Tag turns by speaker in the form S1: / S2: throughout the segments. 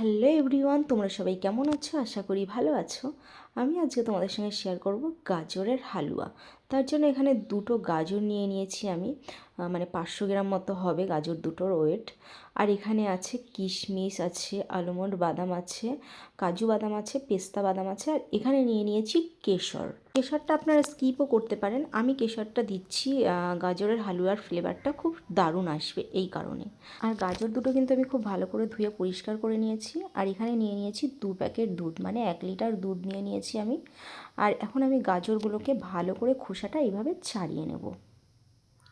S1: Hello everyone, তোমরা সবাই কেমন আছো? আশা করি ভালো আছো। আমি আজকে তোমাদের সঙ্গে শেয়ার করব গাজরের হালুয়া। তার জন্য এখানে দুটো গাজর নিয়ে নিয়েছি আমি। মানে পাঁচশো গ্রাম মতো হবে গাজর দুটোর ওয়েট আর এখানে আছে কিশমিশ আছে, আলমন্ড বাদাম আছে, কাজু বাদাম আছে, পেস্তা বাদাম আছে, আর এখানে নিয়ে নিয়েছি কেশর। কেশরটা আপনারা স্কিপও করতে পারেন। আমি কেশরটা দিচ্ছি গাজরের হালুয়ার ফ্লেভারটা খুব দারুণ আসবে এই কারণে। আর গাজর দুটো কিন্তু আমি খুব ভালো করে ধুয়ে পরিষ্কার করে নিয়েছি। আর এখানে নিয়ে নিয়েছি দু প্যাকেট দুধ মানে এক লিটার দুধ নিয়ে নিয়েছি আমি। আর এখন আমি গাজরগুলোকে ভালো করে খোসাটা এইভাবে ছাড়িয়ে নেব।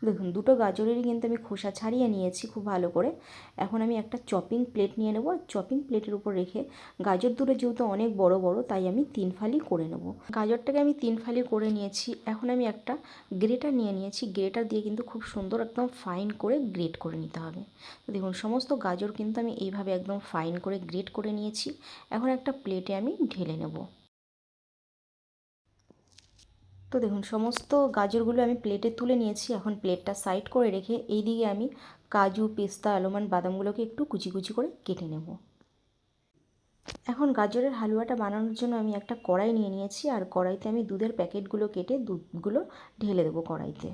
S1: দেখুন, দুটো গাজরেরই কিন্তু আমি খোসা ছাড়িয়ে নিয়েছি খুব ভালো করে। এখন আমি একটা চপিং প্লেট নিয়ে নেব। চপিং প্লেটের উপর রেখে গাজর দুটো যেহেতু অনেক বড় বড়, তাই আমি তিন ফালি করে নেব। গাজরটাকে আমি তিন ফালি করে নিয়েছি। এখন আমি একটা গ্রেটার নিয়ে নিয়েছি। গ্রেটার দিয়ে কিন্তু খুব সুন্দর একদম ফাইন করে গ্রেট করে নিতে হবে। দেখুন, সমস্ত গাজর কিন্তু আমি এইভাবে একদম ফাইন করে গ্রেট করে নিয়েছি। এখন একটা প্লেটে আমি ঢেলে নেব। তো দেখুন, সমস্ত গাজরগুলো আমি প্লেটে তুলে নিয়েছি। এখন প্লেটটা সাইড করে রেখে এই দিকে আমি কাজু, পেস্তা আলমন্ড বাদামগুলোকে একটু কুচি কুচি করে কেটে নেব। এখন গাজরের হালুয়াটা বানানোর জন্য আমি একটা কড়াই নিয়ে নিয়েছি। আর কড়াইতে আমি দুধের প্যাকেটগুলো কেটে দুধগুলো ঢেলে দেবো কড়াইতে।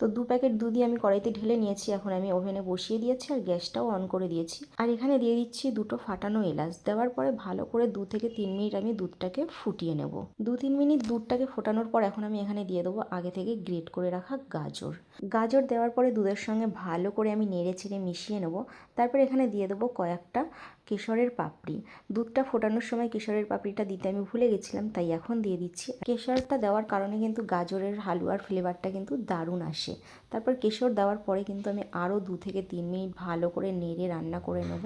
S1: তো দু প্যাকেট দুধই আমি কড়াইতে ঢেলে নিয়েছি। এখন আমি ওভেনে বসিয়ে দিয়েছি আর গ্যাসটাও অন করে দিয়েছি। আর এখানে দিয়ে দিচ্ছি দুটো ফাটানো এলাচ। দেওয়ার পরে ভালো করে দু থেকে তিন মিনিট আমি দুধটাকে ফুটিয়ে নেব। দু তিন মিনিট দুধটাকে ফোটানোর পর এখন আমি এখানে দিয়ে দেবো আগে থেকে গ্রেট করে রাখা গাজর। গাজর দেওয়ার পরে দুধের সঙ্গে ভালো করে আমি নেড়ে চেড়ে মিশিয়ে নেব। তারপর এখানে দিয়ে দেবো কয়েকটা কেশরের পাপড়ি। দুধটা ফোটানোর সময় কেশরের পাপড়িটা দিতে আমি ভুলে গেছিলাম, তাই এখন দিয়ে দিচ্ছি। কেশরটা দেওয়ার কারণে কিন্তু গাজরের হালুয়ার ফ্লেভারটা কিন্তু দারুণ আসে। তারপর কেশর দেওয়ার পরে কিন্তু আমি আরও দু থেকে তিন মিনিট ভালো করে নেড়ে রান্না করে নেব।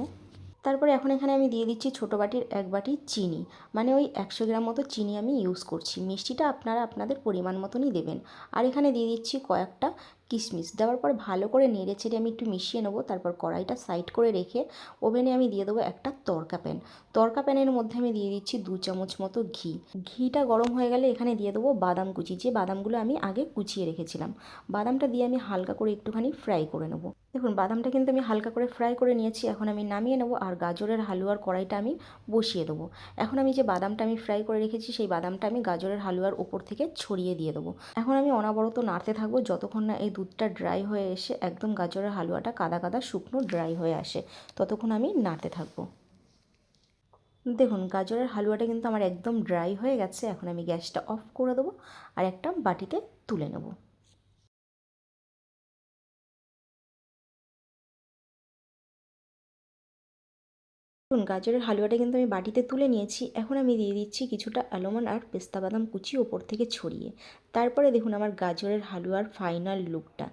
S1: তারপরে এখন এখানে আমি দিয়ে দিচ্ছি ছোটো বাটির এক বাটি চিনি। মানে ওই একশো গ্রাম মতো চিনি আমি ইউজ করছি। মিষ্টিটা আপনারা আপনাদের পরিমাণ মতনই দেবেন। আর এখানে দিয়ে দিচ্ছি কয়েকটা কিশমিশ দেওয়ার পর ভালো করে নেড়ে চেড়ে আমি একটু মিশিয়ে নেব, তারপর কড়াইটা সাইড করে রেখে ওভেনে আমি দিয়ে দেবো একটা তরকা প্যান। তড়কা প্যানের মধ্যে আমি দিয়ে দিচ্ছি দু চামচ মতো ঘি। ঘিটা গরম হয়ে গেলে এখানে দিয়ে দেবো বাদাম কুচি। যে বাদামগুলো আমি আগে কুচিয়ে রেখেছিলাম, বাদামটা দিয়ে আমি হালকা করে একটুখানি ফ্রাই করে নেব। দেখুন, বাদামটা কিন্তু আমি হালকা করে ফ্রাই করে নিয়েছি, এখন আমি নামিয়ে নেব আর গাজরের হালুয়ার কড়াইটা আমি বসিয়ে দেবো। এখন আমি যে বাদামটা আমি ফ্রাই করে রেখেছি, সেই বাদামটা আমি গাজরের হালুয়ার ওপর থেকে ছড়িয়ে দিয়ে দেবো। এখন আমি অনাবরত নাড়তে থাকব, যতক্ষণ না এই দুধটা ড্রাই হয়ে এসে একদম গাজরের হালুয়াটা কাদা কাদা শুকনো ড্রাই হয়ে আসে। ততক্ষণ আমি নাড়তে থাকব। দেখুন, গাজরের হালুয়াটা কিন্তু আমার একদম ড্রাই হয়ে গেছে। এখন আমি গ্যাসটা অফ করে দেবো আর একটা বাটিতে তুলে নেব। দেখুন, গাজরের হালুয়াটা কিন্তু আমি বাটিতে তুলে নিয়েছি। এখন আমি দিয়ে দিচ্ছি কিছুটা আলমন্ড আর পেস্তা বাদাম কুচি ওপর থেকে ছড়িয়ে। তারপরে দেখুন, আমার গাজরের হালুয়ার ফাইনাল লুকটা।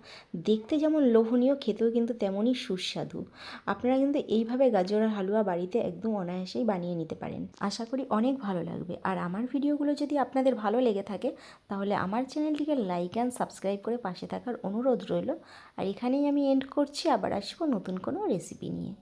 S1: দেখতে যেমন লোভনীয়, খেতেও কিন্তু তেমনই সুস্বাদু। আপনারা কিন্তু এইভাবে গাজরের হালুয়া বাড়িতে একদম অনায়াসেই বানিয়ে নিতে পারেন। আশা করি অনেক ভালো লাগবে। আর আমার ভিডিওগুলো যদি আপনাদের ভালো লেগে থাকে, তাহলে আমার চ্যানেলটিকে লাইক অ্যান্ড সাবস্ক্রাইব করে পাশে থাকার অনুরোধ রইল। আর এখানেই আমি এন্ড করছি। আবার আসব নতুন কোনো রেসিপি নিয়ে।